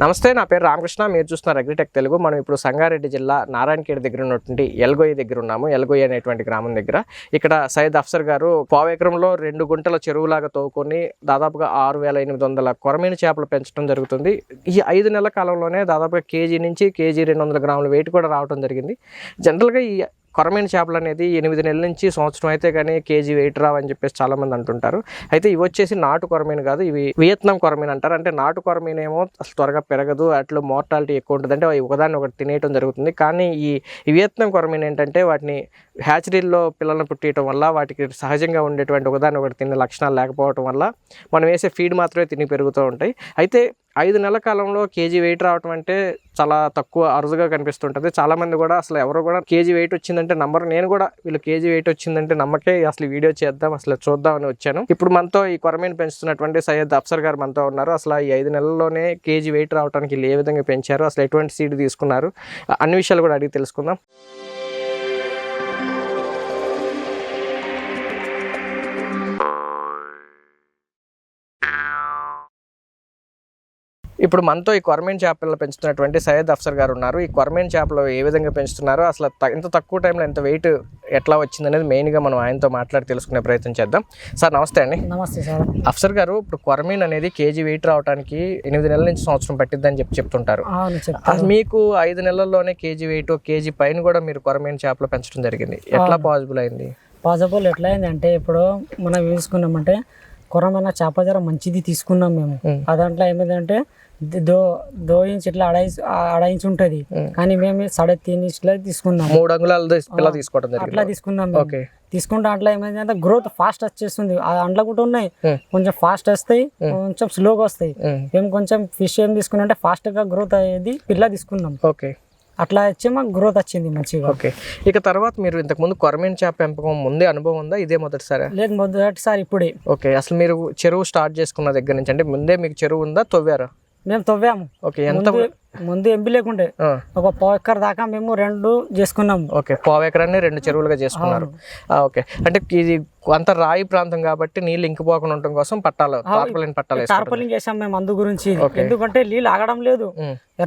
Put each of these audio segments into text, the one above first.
నమస్తే నా పేరు రామకృష్ణ. మీరు చూస్తున్నారు అగ్రిటెక్ తెలుగు. మనం ఇప్పుడు సంగారెడ్డి జిల్లా నారాయణఖేడ్ దగ్గర ఉన్నటువంటి ఎల్గొయ్య దగ్గర ఉన్నాము. ఎల్గొయ్య అనేటువంటి గ్రామం దగ్గర. ఇక్కడ సయ్యద్ అఫ్సర్ గారు పావేకరంలో రెండు గుంటల చెరువులాగా తోకొని దాదాపుగా ఆరు వేల ఎనిమిది వందల కొరమైన చేపలు పెంచడం జరుగుతుంది. ఈ ఐదు నెలల కాలంలోనే దాదాపుగా కేజీ నుంచి కేజీ రెండు వందల గ్రాముల వెయిట్ కూడా రావడం జరిగింది. జనరల్గా ఈ కొరమైన చేపలు అనేది ఎనిమిది నెలల నుంచి సంవత్సరం అయితే కానీ కేజీ వెయిట్ రావని చెప్పేసి చాలామంది అంటుంటారు. అయితే ఇవి వచ్చేసి నాటు కొరమైన కాదు ఇవి వియత్నాం కొరమైన అంటారు. అంటే నాటు కొరమైన ఏమో అసలు త్వరగా పెరగదు అట్లా మోర్టాలిటీ ఎక్కువ ఉంటుంది అంటే అవి ఒకదాన్ని ఒకటి తినేయటం జరుగుతుంది. కానీ ఈ వియత్నాం కొరమీన ఏంటంటే వాటిని హ్యాచరీల్లో పిల్లలను పుట్టియటం వల్ల వాటికి సహజంగా ఉండేటువంటి ఒకదాన్ని ఒకటి తినే లక్షణాలు లేకపోవటం వల్ల మనం వేసే ఫీడ్ మాత్రమే తిని పెరుగుతూ ఉంటాయి. అయితే ఐదు నెలల కాలంలో కేజీ వెయిట్ రావటం అంటే చాలా తక్కువ అరుదుగా కనిపిస్తుంటుంది. చాలామంది కూడా అసలు ఎవరు కూడా కేజీ వెయిట్ వచ్చిందంటే నంబర్ నేను కూడా వీళ్ళు కేజీ వెయిట్ వచ్చిందంటే నమ్మకే అసలు వీడియో చేద్దాం అసలు చూద్దామని వచ్చాను. ఇప్పుడు మనతో ఈ కొరమీను పెంచుతున్నటువంటి సయ్యద్ అఫ్సర్ గారు మనతో ఉన్నారు. అసలు ఈ ఐదు నెలల్లోనే కేజీ వెయిట్ రావడానికి వీళ్ళు ఏ విధంగా పెంచారు అసలు ఎటువంటి సీడ్ తీసుకున్నారు అన్ని విషయాలు కూడా అడిగి తెలుసుకుందాం. ఇప్పుడు మనతో ఈ కొరమేన్ చేపలు పెంచుతున్నటువంటి సయ్యద్ అఫ్సర్ గారు ఉన్నారు. ఈ కొరమేన్ చేపలు ఏ విధంగా పెంచుతున్నారో అసలు ఇంత తక్కువ టైంలో ఎంత వెయిట్ ఎట్లా వచ్చింది అనేది మెయిన్గా మనం ఆయనతో మాట్లాడి తెలుసుకునే ప్రయత్నం చేద్దాం. సార్ నమస్తే అండి. నమస్తే సార్. అఫ్సర్ గారు ఇప్పుడు కొరమీన్ అనేది కేజీ వెయిట్ రావడానికి ఎనిమిది నెలల నుంచి సంవత్సరం పట్టిద్దని చెప్పి చెప్తుంటారు. మీకు ఐదు నెలల్లోనే కేజీ వెయిట్ కేజీ పైన కూడా మీరు కొరమీన్ చేపలు పెంచడం జరిగింది. ఎట్లా పాసిబుల్ అయింది? పాసిబుల్ ఎట్లా అయిందంటే ఇప్పుడు మనం తీసుకున్నామంటే కొరమైన చేప జర మంచిది తీసుకున్నాం మేము. ఆ దాంట్లో ఏమైందంటే ది- దో ఇంచ్ ఇట్లా అడై అడై ఇంచ్ ఉంటుంది. కానీ మేము సడే తీన్ ఇంచ్లో తీసుకున్నాం. మూడు అంగుళాల తీసుకోవడం అట్లా తీసుకున్నాం తీసుకుంటే అట్లా ఏమైందంటే గ్రోత్ ఫాస్ట్ వచ్చేస్తుంది. ఆ అంట్లో కూడా ఉన్నాయి. కొంచెం ఫాస్ట్ వస్తాయి కొంచెం స్లోగా వస్తాయి. మేము కొంచెం ఫిష్ ఏం తీసుకున్నాం అంటే ఫాస్ట్గా గ్రోత్ అయ్యేది పిల్ల తీసుకున్నాం. ఓకే. అట్లా వచ్చి మాకు గ్రోత్ వచ్చింది మంచిగా. ఓకే. ఇక తర్వాత మీరు ఇంతకుముందు కొరమీన్ చేప పెంపకం ముందే అనుభవం ఉందా? ఇదే మొదటిసారి? లేదు మొదటిసారి ఇప్పుడే. ఓకే. అసలు మీరు చెరువు స్టార్ట్ చేసుకున్న దగ్గర నుంచి అంటే ముందే మీకు చెరువు ఉందా? తవ్వారా? మేము తవ్వాము. ఓకే ఎంత ముందు ఎంపీ లేకుండే. ఒక పావు ఎక్కర్ దాకా మేము రెండు చేసుకున్నాము. ఓకే పావు ఎకరాన్ని రెండు చెరువులుగా చేసుకున్నారు. ఓకే. అంటే ఇది అంత రాయి ప్రాంతం కాబట్టి నీళ్ళు ఇంకిపోకుండా ఉండటం కోసం పట్టాలు తార్పలిన్ పట్టాలు టార్పలింగ్ చేసాం మేము అందు గురించి. ఎందుకంటే నీళ్ళు ఆగడం లేదు.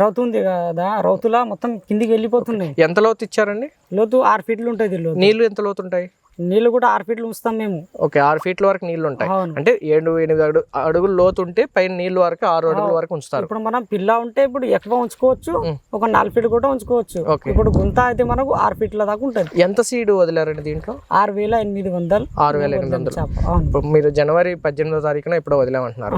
రౌతుంది కదా రౌతులా మొత్తం కిందికి వెళ్ళిపోతున్నాయి. ఎంత లోతు ఇచ్చారండి? లోతు ఆరు ఫీట్లు ఉంటుంది లోతు నీళ్ళు ఎంత లోతు ఉంటాయి నీళ్ళు కూడా ఆరు ఫీట్లు ఉంచుతాం మేము. ఓకే ఆరు ఫీట్ల వరకు నీళ్ళు ఉంటాయి అంటే ఏడు ఎనిమిది అడుగు అడుగులు లోతు ఉంటే పైన నీళ్ళు వరకు ఆరు అడుగుల వరకు ఉంచుతారు. ఇప్పుడు మనం పిల్ల ఉంటే ఇప్పుడు ఎక్కువ ఉంచుకోవచ్చు ఒక నాలుగు ఫీట్ కూడా ఉంచుకోవచ్చు. ఇప్పుడు గుంత అయితే మనకు ఆరు ఫీట్ల దాకా ఉంటుంది. ఎంత సీడ్ వదిలారండి దీంట్లో? ఆరు వేల ఎనిమిది వందలు. ఆరు వేల ఎనిమిది వందలు. మీరు జనవరి పద్దెనిమిదో తారీఖున ఇప్పుడు వదిలేమంటున్నారు.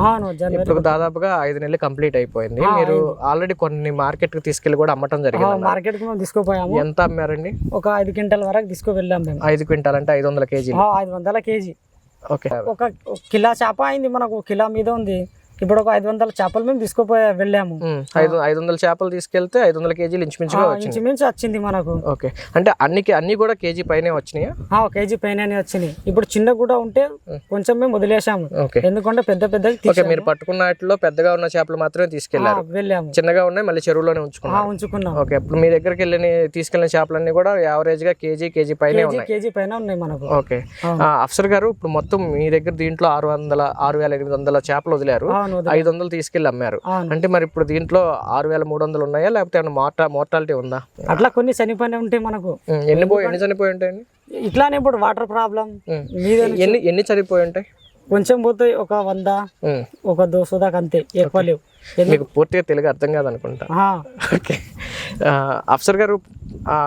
ఇప్పుడు దాదాపుగా ఐదు నెలలు కంప్లీట్ అయిపోయింది. మీరు ఆల్రెడీ కొన్ని మార్కెట్కి తీసుకెళ్ళి కూడా అమ్మటం జరిగింది మార్కెట్కి మేము తీసుకుపోయాము. ఎంత అమ్మారండి? ఒక ఐదు క్వింటల్ వరకు తీసుకువెళ్ళాం మేము. ఐదు క్వింటాల్ అంటే ఐదు వందల కేజీలు. ఆ, ఐదు వందల కేజీ. ఓకే. ఒక కిలో చేప అయింది మనకు కిలో మీద ఉంది. ఇప్పుడు ఒక ఐదు వందల చేపలు మేము తీసుకుపోయా వెళ్ళాము. ఐదు ఐదు వందల చేపలు తీసుకెళ్తే ఐదు వందల కేజీలు ఇంచుమించుగా వచ్చింది ఇంచుమించు వచ్చింది మనకు. ఓకే. అంటే అన్ని అన్ని కూడా కేజీ పైనే వచ్చినాయా? కేజీ పైన వచ్చినాయి. ఇప్పుడు చిన్న కూడా ఉంటే కొంచెం మేము వదిలేసాము. ఎందుకంటే పెద్ద ఓకే తీసాము మీరు పట్టుకున్న వాటిలో పెద్దగా ఉన్న చేపలు మాత్రమే తీసుకెళ్ళారు. వెళ్ళాము. చిన్నగా ఉన్నాయి మళ్ళీ చెరువులోనే ఆ, ఉంచుకున్నారు ఉంచుకున్నాం. ఓకే ఇప్పుడు మీ దగ్గరికి వెళ్ళిన తీసుకెళ్ళిన చేపలన్నీ కూడా యావరేజ్గా కేజీ కేజీ పైనే కేజీ ఉన్నాయి. కేజీ పైన ఉన్నాయి మనకు. ఓకే. అఫ్సర్ గారు ఇప్పుడు మొత్తం మీ దగ్గర దీంట్లో ఆరు వందల ఆరు వేల ఎనిమిది వందల చేపలు వదిలారు. ఐదు వందలు తీసుకెళ్ళి అమ్మారు. అంటే మరి ఇప్పుడు దీంట్లో ఆరు వేల మూడు వందలు ఉన్నాయా? లేకపోతే మోర్టా మోర్టాలిటీ ఉందా? అట్లా కొన్ని చనిపోయిన ఉంటాయి మనకు. ఎన్ని పోయి ఎన్ని చనిపోయి ఉంటాయండి ఇట్లానే ఇప్పుడు వాటర్ ప్రాబ్లం ఎన్ని ఎన్ని చనిపోయి ఉంటాయి? కొంచెం పోతాయి ఒక వంద. ఒక దోసు దాకా అంతే ఎక్కువ లేవు. మీకు పూర్తిగా తెలుగు అర్థం కాదనుకుంటా. ఓకే. అఫ్సర్ గారు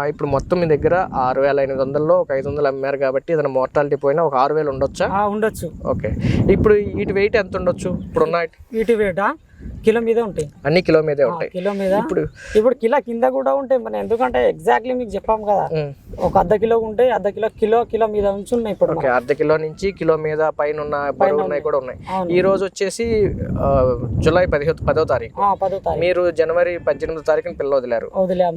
ఇప్పుడు మొత్తం మీ దగ్గర ఆరు వేల ఎనిమిది వందల్లో ఒక ఐదు వందలు అమ్మారు కాబట్టి ఏదైనా మోర్టాలిటీ పోయినా ఒక ఆరు వేలు ఉండొచ్చా? ఉండొచ్చు. ఓకే. ఇప్పుడు వీటి వెయిట్ ఎంత ఉండొచ్చు ఇప్పుడు ఉన్న వీటి వేట కిలో మీద ఉంటాయి. అన్ని కిలో మీదే ఉంటాయి. కిలో మీద. ఇప్పుడు ఇప్పుడు కిలో కింద కూడా ఉంటాయి మన ఎందుకంటే ఎగ్జాక్ట్లీ మీకు చెప్పాం కదా. ఒక అర్ధ కిలో ఉంటే అర్ధ కిలో కిలో కిలో మీద నుంచి ఉన్నాయి ఇప్పుడు ఓకే అర్ధ కిలో నుంచి కిలో మీద పైన ఉన్న బరువు ఉన్నాయి కూడా ఉన్నాయి. ఈ రోజు వచ్చేసి జూలై పదిహేను పదో తారీఖు. పదో తారీఖు. మీరు జనవరి పద్దెనిమిదో తారీఖున పిల్ల వదిలారు.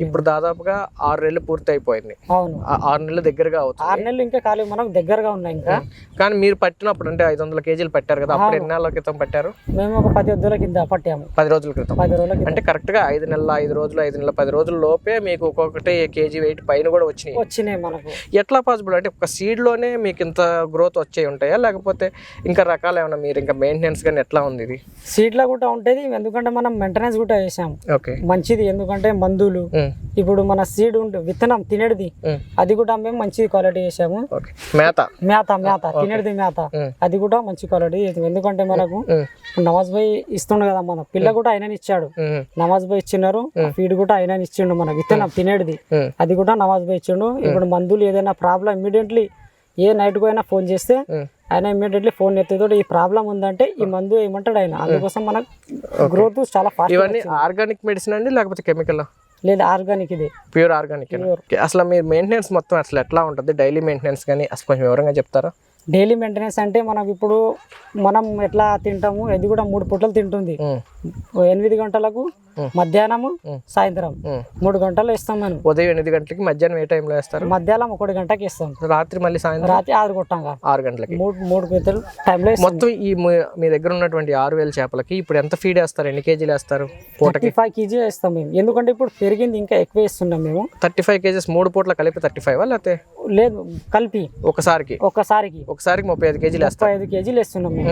ఇప్పుడు దాదాపుగా ఆరు నెలలు పూర్తి అయిపోయింది అవును ఆరు నెలలు దగ్గరగా అవుతుంది. ఆరు నెలలు ఇంకా ఖాళీ మనకు దగ్గరగా ఉన్నాయి ఇంకా. కానీ మీరు పట్టినప్పుడు అంటే ఐదు వందల కేజీలు పట్టారు కదా అప్పుడు ఎన్ని నెలల క్రితం పట్టారు? మేము ఒక పది వద్దుల కింద పట్టాము. అడిగాము పది రోజుల క్రితం. పది రోజుల అంటే కరెక్ట్గా ఐదు నెలల ఐదు రోజులు ఐదు నెలల పది రోజుల లోపే మీకు ఒక్కొక్కటి కేజీ వెయిట్ పైన కూడా వచ్చినాయి. వచ్చినాయి మనకు. ఎట్లా పాసిబుల్ అంటే ఒక సీడ్లోనే మీకు ఇంత గ్రోత్ వచ్చే ఉంటాయా? లేకపోతే ఇంకా రకాలు ఏమైనా మీరు ఇంకా మెయింటెనెన్స్ కానీ ఎట్లా ఉంది ఇది? సీడ్లో కూడా ఉంటుంది. ఎందుకంటే మనం మెయింటెనెన్స్ కూడా చేసాము. ఓకే మంచిది. ఎందుకంటే మందులు. ఇప్పుడు మన సీడ్ ఉంటుంది విత్తనం తినేది ఉమ్. అది కూడా మేము మంచి క్వాలిటీ చేసాము. మేత. మేత మేత. తినేది మేత. ఉమ్. అది కూడా మంచి క్వాలిటీ ఎందుకంటే మనకు నవాజ్ భాయ్ ఇస్తుండు కదా మన పిల్ల కూడా ఆయన ఇచ్చాడు. నవాజ్ భాయ్ ఇచ్చినారు. ఫీడ్ కూడా ఆయన ఇచ్చిండు మన విత్తనం తినేది. అది కూడా నవాజ్ భాయ్ ఇచ్చిండు. ఇప్పుడు మందులు ఏదైనా ప్రాబ్లం ఇమీడియట్లీ ఏ నైట్కు అయినా ఫోన్ చేస్తే. ఆయన ఇమీడియట్లీ ఫోన్ ఎత్తుతాడు ఈ ప్రాబ్లం ఉందంటే ఈ మందు ఏమంటాడు ఆయన? అందుకోసం మనకు గ్రోత్ చాలా ఫాస్ట్ ఇవన్నీ ఆర్గానిక్ మెడిసిన్ అండి లేకపోతే కెమికల్ లేదు ఆర్గానిక్ ఇది. ప్యూర్ ఆర్గానిక్ అసలు మీరు మెయింటెనెన్స్ మొత్తం అసలు ఎట్లా ఉంటుంది? డైలీ మెయింటెనెన్స్ కానీ అసలు కొంచెం వివరంగా చెప్తారా? డైలీ మెయింటెనెన్స్ అంటే మనకు ఇప్పుడు మనం ఎట్లా తింటాము అది కూడా మూడు పూటలు తింటుంది. ఎనిమిది గంటలకు మధ్యాహ్నము సాయంత్రం. మూడు గంటలు ఇస్తాం మనం ఉదయం ఎనిమిది గంటలకి మధ్యాహ్నం ఏ టైంలో వేస్తారు? మధ్యాహ్నం ఒకటి గంటకి ఇస్తాం. రాత్రి మళ్ళీ సాయంత్రం? రాత్రి ఆరు కొట్టాంగా. ఆరు గంటలకి. మూడు మూడు గంటలు టైంలో మొత్తం ఈ మీ- దగ్గర ఉన్నటువంటి ఆరు వేల చేపలకి ఇప్పుడు ఎంత ఫీడ్ వేస్తారు? ఎన్ని కేజీలు వేస్తారు? పూటకి? ఫైవ్ కేజీ ఇస్తాం మేము. ఎందుకంటే ఇప్పుడు పెరిగింది ఇంకా ఎక్కువ ఇస్తున్నాం మేము. థర్టీ ఫైవ్ కేజెస్ మూడు పూట్ల కలిపి థర్టీ ఫైవ్ లేకపోతే? లేదు కలిపి. ఒకసారికి? ఒక్కసారికి ఒకసారికి ముప్పై ఐదు కేజీలు ముప్పై ఐదు కేజీలు ఇస్తున్నాం మేము.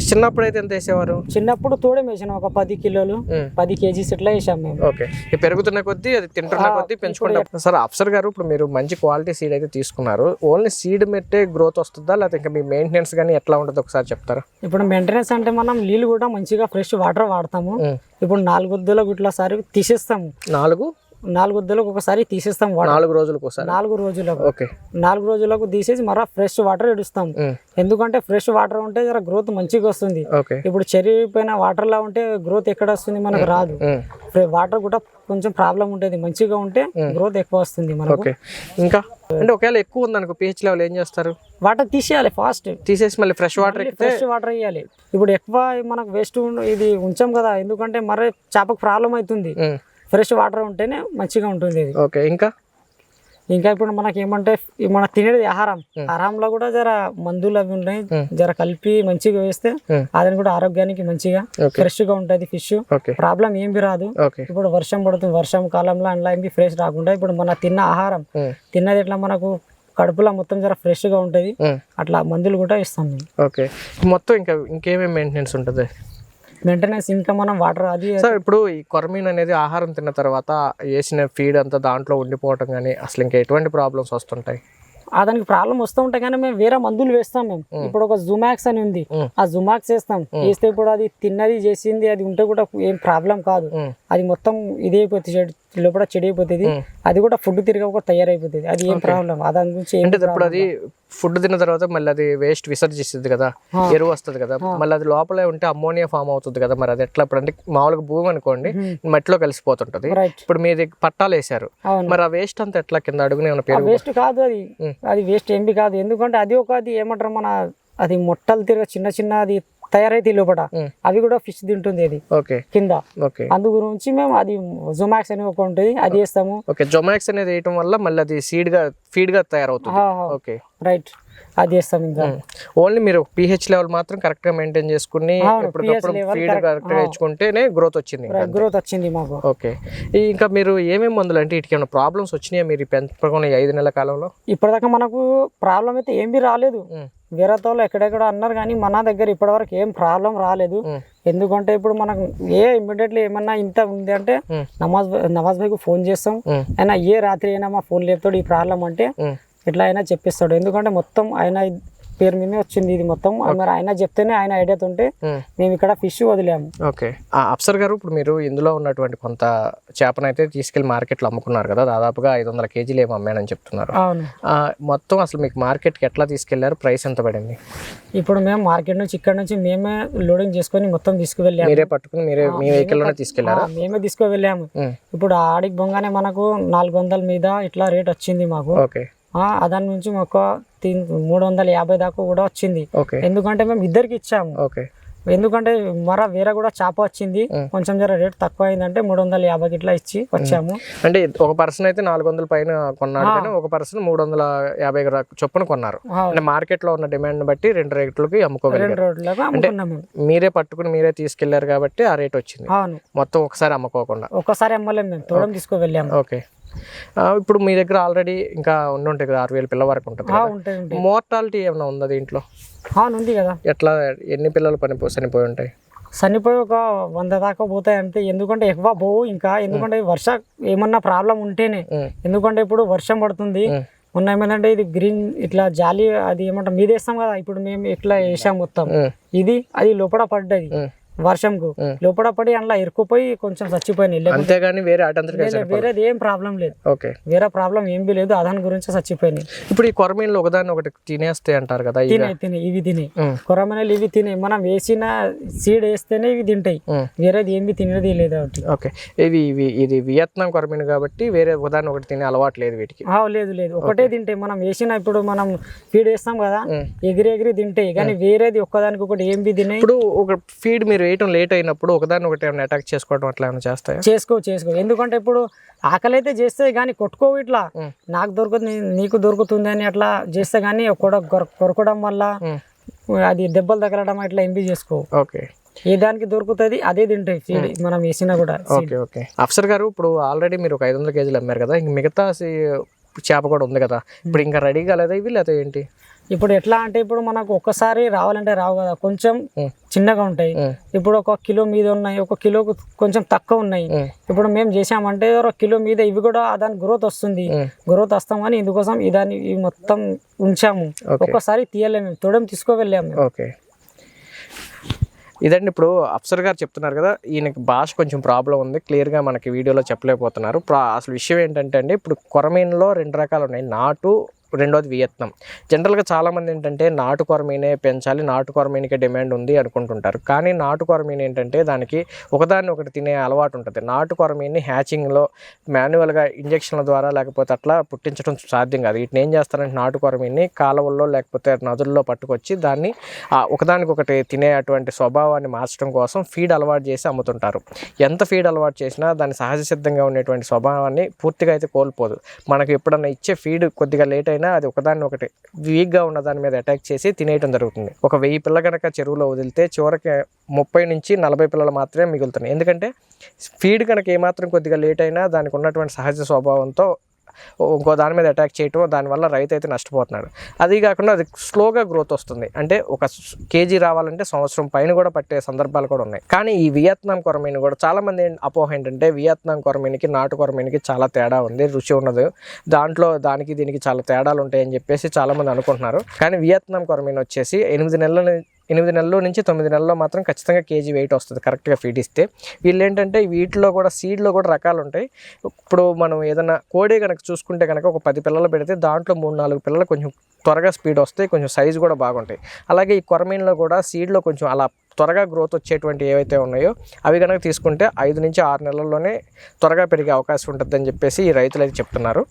చిన్నప్పుడు అయితే ఎంత వేసేవారు? చిన్నప్పుడు తోడే వేసినాం ఒక పది కిలోలు. పది కేజీస్ ఇట్లా వేసాం మేము. ఓకే. పెరుగుతున్న కొద్దీ అది తింటున్న కొద్దీ పెంచుకుంటాం. సార్ అఫ్సర్ గారు ఇప్పుడు మీరు మంచి క్వాలిటీ సీడ్ అయితే తీసుకున్నారు. ఓన్లీ సీడ్ మెట్టే గ్రోత్ వస్తుందా? లేకపోతే ఇంకా మీ మెయింటెనెన్స్ కానీ ఎట్లా ఉంటుందో ఒకసారి చెప్తారా? ఇప్పుడు మెయింటెనెన్స్ అంటే మనం నీళ్ళు కూడా మంచిగా ఫ్రెష్ వాటర్ వాడతాము. ఇప్పుడు నాలుగు వద్దులకు ఇట్లా సారి తీసేస్తాము. నాలుగు? నాలుగు వద్దులకు ఒకసారి తీసేస్తాం వాటర్. నాలుగు రోజులకు ఒకసారి? నాలుగు రోజులకు. ఓకే. నాలుగు రోజులకు తీసేసి మరలా ఫ్రెష్ వాటర్ ఇడుస్తాం. ఎందుకంటే ఫ్రెష్ వాటర్ ఉంటే జర గ్రోత్ మంచిగా వస్తుంది. ఓకే. ఇప్పుడు చెరిగిపోయిన వాటర్ లా ఉంటే గ్రోత్ ఎక్కడ వస్తుంది మనకు రాదు. వాటర్ కూడా కొంచెం ప్రాబ్లం ఉంటుంది మంచిగా ఉంటే గ్రోత్ ఎక్కువ వస్తుంది మనకు. ఇంకా? అంటే ఒకవేళ ఎక్కువ ఉందనుకో పిహెచ్ లెవెల్ ఏం చేస్తారు? వాటర్ తీసేయాలి ఫాస్ట్. తీసేసి మళ్ళీ ఫ్రెష్ వాటర్ ఫ్రెష్ వాటర్ వేయాలి ఇప్పుడు ఎక్కువ మనకు వేస్ట్ ఇది ఉంచాం కదా ఎందుకంటే మరి చేపకు ప్రాబ్లం అవుతుంది. ఫ్రెష్ వాటర్ ఉంటేనే మంచిగా ఉంటుంది ఇది. ఓకే ఇంకా? ఇంకా ఇప్పుడు మనకి ఏమంటే మన తినేది ఆహారం. ఆహారంలో కూడా జర మందులు అవి ఉన్నాయి. జర కలిపి మంచిగా వేస్తే Hmm. అది కూడా ఆరోగ్యానికి మంచిగా. ఫ్రెష్గా ఉంటది ఫిష్. ప్రాబ్లం ఏం రాదు. ఇప్పుడు వర్షం పడుతుంది వర్షం కాలంలో అందులో ఏమి ఫ్రెష్ రాకుండా ఇప్పుడు మన తిన్న ఆహారం. తిన్నది ఎట్లా మనకు కడుపులో మొత్తం జర ఫ్రెష్గా ఉంటది. అట్లా మందులు కూడా ఇస్తాం ఓకే. మొత్తం ఇంకా ఇంకేమేమి మెయింటెనెన్స్ ఉంటుంది? మెయింటెనెన్స్ ఇంకా మనం వాటర్ అది సార్ ఇప్పుడు ఈ కొరమీన్ అనేది ఆహారం తిన్న తర్వాత వేసిన ఫీడ్ అంతా దాంట్లో ఉండిపోవటం కానీ అసలు ఇంకా ఎటువంటి ప్రాబ్లమ్స్ వస్తుంటాయి? ఆ దానికి ప్రాబ్లం వస్తూ ఉంటాయి కానీ మేము వేరే మందులు వేస్తాం మేము. ఇప్పుడు ఒక జుమాక్స్ అని ఉంది. ఆ జుమాక్స్ వేస్తాం. వేస్తే ఇప్పుడు అది తిన్నది చేసింది అది ఉంటే కూడా ఏం ప్రాబ్లం కాదు. అది మొత్తం ఇది అయిపోతుంది చెడు లోపల చెడి అయిపోతుంది. అది కూడా ఫుడ్ తిరగక తయారైపోతుంది. అది ఏం ప్రాబ్లం దాని గురించి ఏం అంటే ఇప్పుడు అది ఫుడ్ తిన్న తర్వాత మళ్ళీ అది వేస్ట్ విసర్జిస్తుంది కదా ఎరువు వస్తుంది కదా మళ్ళీ అది లోపలే ఉంటే అమ్మోనియా ఫామ్ అవుతుంది కదా మరి అది ఎట్లా ఇప్పుడు అంటే మామూలుగా భూమి అనుకోండి మట్టిలో కలిసిపోతుంటది. ఇప్పుడు మీది పట్టాలు వేసారు మరి ఆ వేస్ట్ అంతా ఎట్లా కింద అడుగునే వేస్ట్ కాదు అది. అది వేస్ట్ ఏమి కాదు. ఎందుకంటే అది ఒక అది ఏమంటారు మన అది మొట్టలు తిరగ చిన్న చిన్న అది తయారైతే లోపల. అవి కూడా ఫిష్ తింటుంది అది ఓకే. కింద. ఓకే. అందు గురించి మేము అది జొమాక్స్ అని ఒక ఉంటుంది అది వేస్తాము ఓకే జొమాక్స్ అనేది వేయటం వల్ల మళ్ళీ అది సీడ్గా ఫీడ్గా తయారవుతుంది. ఓకే. రైట్ అది వేస్తాం ఇంకా. ఓన్లీ మీరు పిహెచ్ లెవెల్ మాత్రం కరెక్ట్గా మెయింటైన్ చేసుకుని ఫీడ్ కరెక్ట్గా ఇచ్చుకుంటేనే గ్రోత్ వచ్చింది. గ్రోత్ వచ్చింది మాకు. ఓకే. ఇంకా మీరు ఏమేమి మందులు అంటే వీటికి ఏమైనా ప్రాబ్లమ్స్ వచ్చినాయా మీరు పెంపకం ఐదు నెలల కాలంలో? ఇప్పటిదాకా మనకు ప్రాబ్లం అయితే ఏమీ రాలేదు. ఉమ్, వేరే తోళ్ళు ఎక్కడెక్కడ అన్నారు కానీ మన దగ్గర ఇప్పటివరకు ఏం ప్రాబ్లం రాలేదు. ఎందుకంటే ఇప్పుడు మనకు ఏ ఇమ్మీడియట్లీ ఏమన్నా ఇంత ఉంది అంటే నమాజ్ నవాజ్ భాయ్కు ఫోన్ చేస్తాం. అయినా ఏ రాత్రి అయినా మా ఫోన్ లేపుతాడు ఈ ప్రాబ్లం అంటే. ఎట్లా అయినా చెప్పిస్తాడు. ఎందుకంటే మొత్తం ఆయన పేరు మీదే వచ్చింది ఇది మొత్తం. మరి ఆయన చెప్తేనే ఆయన ఐడియాతో ఉంటే. మేము. ఇక్కడ ఫిష్ వదిలాము. ఓకే. అప్సర్ గారు ఇప్పుడు మీరు ఇందులో ఉన్నటువంటి కొంత చేపనైతే తీసుకెళ్ళి మార్కెట్లో అమ్ముకున్నారు కదా దాదాపుగా ఐదు వందల కేజీలు ఏమో అమ్మానని చెప్తున్నారు. మొత్తం అసలు మీకు మార్కెట్కి ఎట్లా తీసుకెళ్ళారు? ప్రైస్ ఎంత పడింది? ఇప్పుడు మేము మార్కెట్ నుంచి ఇక్కడ నుంచి మేమే లోడింగ్ చేసుకొని మొత్తం తీసుకువెళ్ళాము. మీరే పట్టుకుని మీరే మీ వెహికల్లోనే తీసుకెళ్ళారా? మేమే తీసుకువెళ్ళాము. ఇప్పుడు ఆడికి బొంగానే మనకు నాలుగు వందల మీద ఇట్లా రేట్ వచ్చింది మాకు. ఓకే. దాని నుంచి ఒక తీన్ మూడు వందల యాభై దాకా కూడా వచ్చింది. ఎందుకంటే మేము ఇద్దరికి ఇచ్చాము. ఓకే. ఎందుకంటే మర వేరే కూడా చేప వచ్చింది. కొంచెం జర రేట్ తక్కువ అయిందంటే మూడు వందల యాభై ఇట్లా ఇచ్చి వచ్చాము. అంటే ఒక పర్సన్ అయితే నాలుగు వందల పైన కొన్నాడు కానీ ఒక పర్సన్ మూడు వందల యాభై చొప్పున కొన్నారు. అంటే మార్కెట్లో ఉన్న డిమాండ్ బట్టి రెండు రేట్లకి అమ్ముకోగలిగారు. మేము. మీరే పట్టుకుని మీరే తీసుకెళ్ళారు కాబట్టి ఆ రేట్ వచ్చింది. మొత్తం ఒకసారి అమ్ముకోకుండా. ఒక్కసారి అమ్మలేము మేము. తోడం తీసుకు వెళ్ళాము ఓకే. ఇప్పుడు మీ దగ్గర ఆల్రెడీ ఇంకా ఉండి ఉంటాయి కదా ఆరు వేల పిల్లల వరకు ఉంటుంది మోర్టాలిటీ ఏమైనా ఉందా దీంట్లో? ఉంది కదా. ఎట్లా ఎన్ని పిల్లలు పని చనిపోయి ఉంటాయి? చనిపోయి ఒక వంద దాకా పోతాయి అంతే ఎందుకంటే ఎక్కువ పోవు ఇంకా ఎందుకంటే వర్ష ఏమన్నా ప్రాబ్లం ఉంటేనే. ఎందుకంటే ఇప్పుడు వర్షం పడుతుంది. మొన్న ఏమైందంటే ఇది గ్రీన్ ఇట్లా జాలి అది ఏమంటాం మీద వేస్తాం కదా ఇప్పుడు మేము ఇట్లా వేసాం మొత్తం. ఇది అది లోపల పడ్డది. వర్షంకు. ఉమ్. లోపల పడి అందులో ఇరుక్కుపోయి కొంచెం చచ్చిపోయినాయి అంతేగాని వేరే వేరేది ఏం ప్రాబ్లం లేదు. ఓకే. వేరే ప్రాబ్లం ఏం లేదు అదాని గురించి చచ్చిపోయినాయి ఇప్పుడు ఈ కొరమీన్లు ఒకదాన్ని ఒకటి తినేస్తాయి అంటారు కదా తినే తినే ఇవి తినే. కొరమనేలు ఇవి తినే మనం వేసిన సీడ్ వేస్తేనే ఇవి తింటాయి. వేరేది ఏం బి తినేది లేదు ఓకే. ఇవి ఇవి ఇది వియత్నాం కొరమీన్ కాబట్టి వేరే ఒకదాన్ని ఒకటి తినే అలవాటు లేదు వీటికి. ఆ, లేదు లేదు. ఒకటే తింటాయి మనం వేసిన ఇప్పుడు మనం ఫీడ్ వేస్తాం కదా. ఎగిరి ఎగిరి తింటాయి. కానీ వేరేది ఒక్కదానికి ఒకటి ఏం బి తినే? ఇప్పుడు ఒక ఫీడ్ మీరు వేయటం లేట్ అయినప్పుడు ఒకదాన్ని ఒకటి ఏమైనా అటాక్ చేసుకోవడం అట్లా ఏమైనా చేస్తాయా? చేసుకో చేసుకో. ఎందుకంటే ఇప్పుడు ఆకలి అయితే చేస్తే కానీ కొట్టుకోవు ఇట్లా. నాకు దొరుకుతుంది నీకు దొరుకుతుంది అని అట్లా చేస్తే కానీ కొడ కొరకడం వల్ల అది దెబ్బలు తగలడం ఇట్లా ఎంపీ చేసుకో. ఓకే. ఏ దానికి దొరుకుతుంది అదే తింటాయి మనం వేసినా కూడా ఓకే ఓకే. అఫ్సర్ గారు ఇప్పుడు ఆల్రెడీ మీరు ఒక ఐదు వందల కేజీలు అమ్మారు కదా ఇంక మిగతా చేప కూడా ఉంది కదా. ఇప్పుడు ఇంకా రెడీ కాలేదా ఇవి లేదా ఏంటి? ఇప్పుడు ఎట్లా అంటే ఇప్పుడు మనకు ఒక్కసారి రావాలంటే రావు కదా. కొంచెం చిన్నగా ఉంటాయి. ఇప్పుడు ఒక కిలో మీద ఉన్నాయి ఒక కిలోకు కొంచెం తక్కువ ఉన్నాయి. ఇప్పుడు మేము చేసామంటే ఒక కిలో మీద ఇవి కూడా దాని గ్రోత్ వస్తుంది. గ్రోత్ వస్తామని ఇందుకోసం ఈ దాన్ని ఇవి మొత్తం ఉంచాము. ఒక్కసారి తీయలేము తొడం తీసుకువెళ్ళాము. ఓకే. ఇదండి ఇప్పుడు అఫ్సర్ గారు చెప్తున్నారు కదా ఈయనకి భాష కొంచెం ప్రాబ్లం ఉంది. క్లియర్గా మనకి వీడియోలో చెప్పలేకపోతున్నారు. అసలు విషయం ఏంటంటే అండి ఇప్పుడు కొరమీన్లో రెండు రకాలు ఉన్నాయి. నాటు రెండోది వియత్నాం. జనరల్గా చాలామంది ఏంటంటే నాటు కొరమీనే పెంచాలి నాటు కొరమీనికే డిమాండ్ ఉంది అనుకుంటుంటారు. కానీ నాటు కొరమీన్ ఏంటంటే దానికి ఒకదాన్ని ఒకటి తినే అలవాటు ఉంటుంది. నాటు కొరమీన్ని హ్యాచింగ్లో మాన్యువల్గా ఇంజక్షన్ల ద్వారా లేకపోతే అట్లా పుట్టించడం సాధ్యం కాదు. వీటిని ఏం చేస్తారంటే నాటు కొరమీన్ని కాలువల్లో లేకపోతే నదుల్లో పట్టుకొచ్చి దాన్ని ఒకదానికొకటి తినే అటువంటి స్వభావాన్ని మార్చడం కోసం ఫీడ్ అలవాటు చేసి అమ్ముతుంటారు. ఎంత ఫీడ్ అలవాటు చేసినా దాని సహజ సిద్ధంగా ఉండేటువంటి స్వభావాన్ని పూర్తిగా అయితే కోల్పోదు. మనకు ఎప్పుడన్నా ఇచ్చే ఫీడ్ కొద్దిగా లేట్ అయినా అది ఒకదాన్ని ఒకటి వీక్గా ఉన్న దాని మీద అటాక్ చేసి తినేయటం జరుగుతుంది. ఒక వెయ్యి పిల్ల కనుక చెరువులో వదిలితే చివరికి ముప్పై నుంచి నలభై పిల్లలు మాత్రమే మిగులుతున్నాయి. ఎందుకంటే ఫీడ్ కనుక ఏమాత్రం కొద్దిగా లేట్ అయినా దానికి ఉన్నటువంటి సహజ స్వభావంతో ఇంకో దాని మీద అటాక్ చేయటం దానివల్ల రైతు అయితే నష్టపోతున్నాడు. అది కాకుండా అది స్లోగా గ్రోత్ వస్తుంది. అంటే ఒక కేజీ రావాలంటే సంవత్సరం పైన కూడా పట్టే సందర్భాలు కూడా ఉన్నాయి. కానీ ఈ వియత్నాం కొరమీన్ కూడా చాలామంది ఏం- అపోహ ఏంటంటే వియత్నాం కొరమీన్కి నాటు కొరమీన్కి చాలా తేడా ఉంది రుచి ఉండదు దాంట్లో దానికి దీనికి చాలా తేడాలు ఉంటాయని చెప్పేసి చాలామంది అనుకుంటున్నారు. కానీ వియత్నాం కొరమీన్ వచ్చేసి ఎనిమిది నెలల ఎనిమిది నెలల నుంచి తొమ్మిది నెలల్లో మాత్రం ఖచ్చితంగా కేజీ వెయిట్ వస్తుంది కరెక్ట్గా ఫీడ్ ఇస్తే. వీళ్ళు ఏంటంటే వీటిలో కూడా సీడ్లో కూడా రకాలు ఉంటాయి ఇప్పుడు మనం ఏదైనా కోడి కనుక చూసుకుంటే కనుక ఒక పది పిల్లలు పెడితే దాంట్లో మూడు నాలుగు పిల్లలు కొంచెం త్వరగా స్పీడ్ వస్తాయి కొంచెం సైజు కూడా బాగుంటాయి. అలాగే ఈ కొరమీన్లో కూడా సీడ్లో కొంచెం అలా త్వరగా గ్రోత్ వచ్చేటువంటి ఏవైతే ఉన్నాయో అవి కనుక తీసుకుంటే ఐదు నుంచి ఆరు నెలల్లోనే త్వరగా పెరిగే అవకాశం ఉంటుందని చెప్పేసి ఈ రైతులు అయితే చెప్తున్నారు.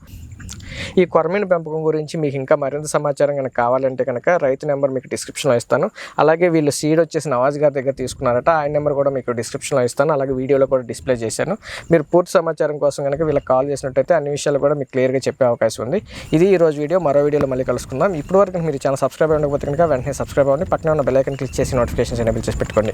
ఈ కొరమీన పెంపకం గురించి మీకు ఇంకా మరింత సమాచారం కనుక కావాలంటే కనుక రైతు నెంబర్ మీకు డిస్క్రిప్షన్లో ఇస్తాను. అలాగే వీళ్ళు సీడ్ వచ్చేసి నవాజ్ గారి దగ్గర తీసుకున్నారట. ఆయన నెంబర్ కూడా మీకు డిస్క్రిప్షన్లో ఇస్తాను. అలాగే వీడియోలో కూడా డిస్ప్లే చేశాను. మీరు పూర్తి సమాచారం కోసం కనుక వీళ్ళకి కాల్ చేసినట్టయితే అన్ని విషయాలు కూడా మీకు క్లియర్గా చెప్పే అవకాశం ఉంది. ఇది ఈ రోజు వీడియో. మరో వీడియోలో మళ్ళీ కలుసుకుందాం. ఇప్పటివరకు మీరు ఛానల్ సబ్స్క్రైబ్ అవ్వకపోతే కనుక వెంటనే సబ్స్క్రైబ్ అవ్వండి. పక్కన ఉన్న బెల్ ఐకన్ క్లిక్ చేసి నోటిఫికేషన్స్ ఎనేబుల్ చేసి పెట్టుకోండి.